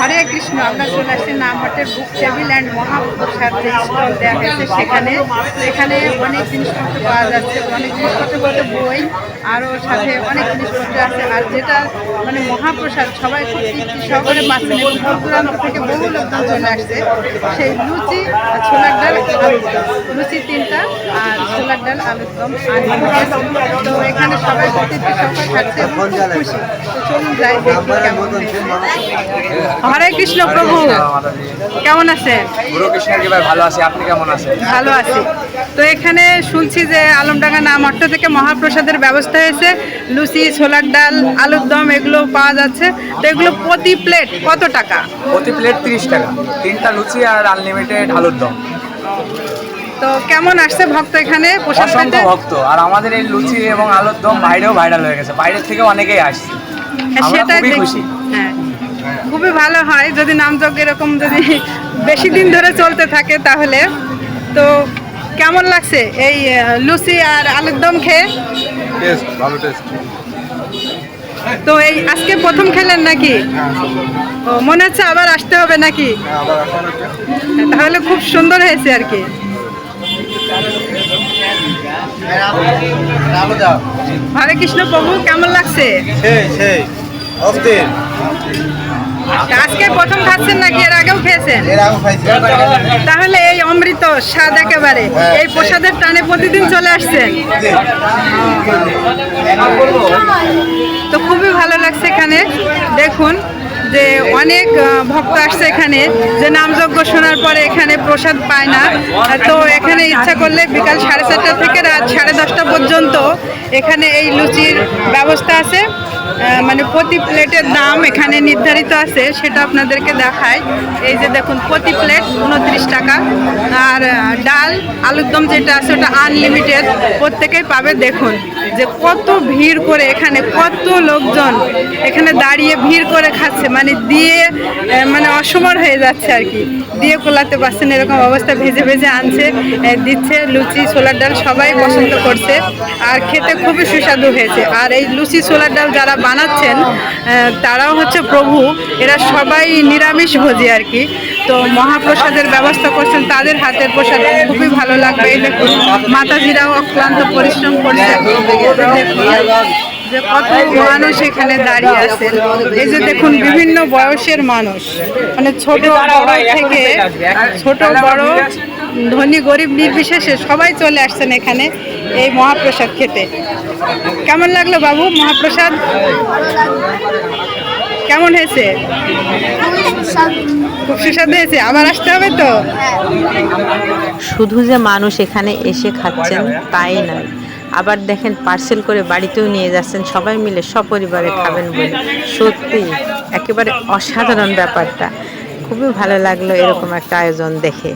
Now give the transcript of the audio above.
হরে কৃষ্ণ, আমরা চলে আসছি নামহাটের বুক টেবিল অ্যান্ড মহাপ্রসাদ যে স্টল দেওয়া হয়েছে সেখানে। এখানে অনেক জিনিসপত্র পাওয়া যাচ্ছে, অনেক জিনিসপত্র বলতে বই আরও সাথে অনেক জিনিসপত্র আছে। আর যেটা মানে মহাপ্রসাদ, সবাই সহকারে পাচ্ছেন এবং দূর দূরান্ত থেকে বহু লোকজন চলে আসছে। সেই লুচি ছোলার ডাল লুচি তিনটা আর ছোলার ডাল আলুর দম। আর তো এখানে সবাই তৃপ্তি সহকারে খাচ্ছে এবং খুব খুশি। তো চলুন যাই, দেখি কেমন। হরে কৃষ্ণ প্রভু। কেমন আছেন? ভালো আছি। আপনি কেমন আছেন? ভালো আছি। তো এখানে শুনছি যে আলমডাঙ্গা নাম অট্ট থেকে মহাপ্রসাদের ব্যবস্থা হয়েছে। লুচি ছোলার ডাল আলুর দম এগুলো পাওয়া যাচ্ছে। তো এগুলো প্রতি প্লেট কত টাকা? প্রতি প্লেট তিরিশ টাকা। তিনটা লুচি আর আনলিমিটেড আলুর দম। তো কেমন আসছে ভক্ত এখানে? প্রসাদ পেতে? ভক্ত। আর আমাদের এই লুচি এবং আলুর দম বাইরেও ভাইরাল হয়ে গেছে। বাইরের থেকে অনেকেই আসছে। সেটা খুশি। হ্যাঁ। খুবই ভালো হয় যদি নামযজ্ঞ এরকম যদি বেশি দিন ধরে চলতে থাকে তাহলে। তো কেমন লাগছে এই লুচি আর আলুর দম খেয়ে? ভালো টেস্ট। তো এই আজকে প্রথম খেলেন নাকি? ও মনে হচ্ছে আবার আসতে হবে নাকি? একটা। তাহলে খুব সুন্দর হয়েছে আর কি। হরে কৃষ্ণ প্রভু কেমন লাগছে? সেই সেই আজকে প্রথম খাচ্ছেন নাকি এর আগেও খেয়েছেন? তাহলে এই অমৃত স্বাদ একেবারে এই প্রসাদের টানে প্রতিদিন চলে আসছেন? তো খুবই ভালো লাগছে এখানে। দেখুন যে অনেক ভক্ত আসছে এখানে যে নামযজ্ঞ শোনার পরে এখানে প্রসাদ পায় না। তো এখানে ইচ্ছা করলে বিকাল সাড়ে চারটা থেকে রাত সাড়ে দশটা পর্যন্ত এখানে এই লুচির ব্যবস্থা আছে। মানে প্রতি প্লেটের দাম এখানে নির্ধারিত আছে, সেটা আপনাদেরকে দেখায় এই যে দেখুন, প্রতি প্লেট উনত্রিশ টাকা। আর ডাল, আলুর দম যেটা আছে, ওটা আনলিমিটেড প্রত্যেকেই পাবে, দেখুন। যে কত ভিড় করে এখানে, কত লোকজন এখানে দাঁড়িয়ে ভিড় করে খাচ্ছে। মানে দিয়ে মানে অসমর হয়ে যাচ্ছে আর কি। দিয়ে কোলাতে পারছেন, এরকম অবস্থা ভেজে ভেজে আনছে দিচ্ছে, লুচি, ছোলার ডাল সবাই পছন্দ করছে। আর খেতে খুবই সুস্বাদু হয়েছে। আর এই লুচি, ছোলার ডাল যারা বানাচ্ছেন তারাও হচ্ছে প্রভু। এরা সবাই নিরামিষ ভোজি আর কি। তো মহাপ্রসাদের ব্যবস্থা করছেন, তাদের হাতের প্রসাদ খুবই ভালো লাগবে। এই দেখুন, মাতাজিরাও অক্লান্ত পরিশ্রম করছে। যে কত মানুষ এখানে দাঁড়িয়ে আছেন। এই যে দেখুন, বিভিন্ন বয়সের মানুষ। মানে ছোট বড় থেকে ছোট বড় ধনী গরিব নির্বিশেষে সবাই চলে আসছেন এখানে এই মহাপ্রসাদ খেতে। কেমন লাগল বাবু মহাপ্রসাদ? কেমন হয়েছে? খুব সুস্বাদু হয়েছে। আবার আসতে হবে তো? শুধু যে মানুষ এখানে এসে খাচ্ছেন তাই নয়। আবার দেখেন পার্সেল করে বাড়িতেও নিয়ে যাচ্ছেন। সবাই মিলে, সপরিবারে খাবেন বলে। সত্যি, একেবারে অসাধারণ ব্যাপারটা। খুবই ভালো লাগল এরকম একটা আয়োজন দেখে।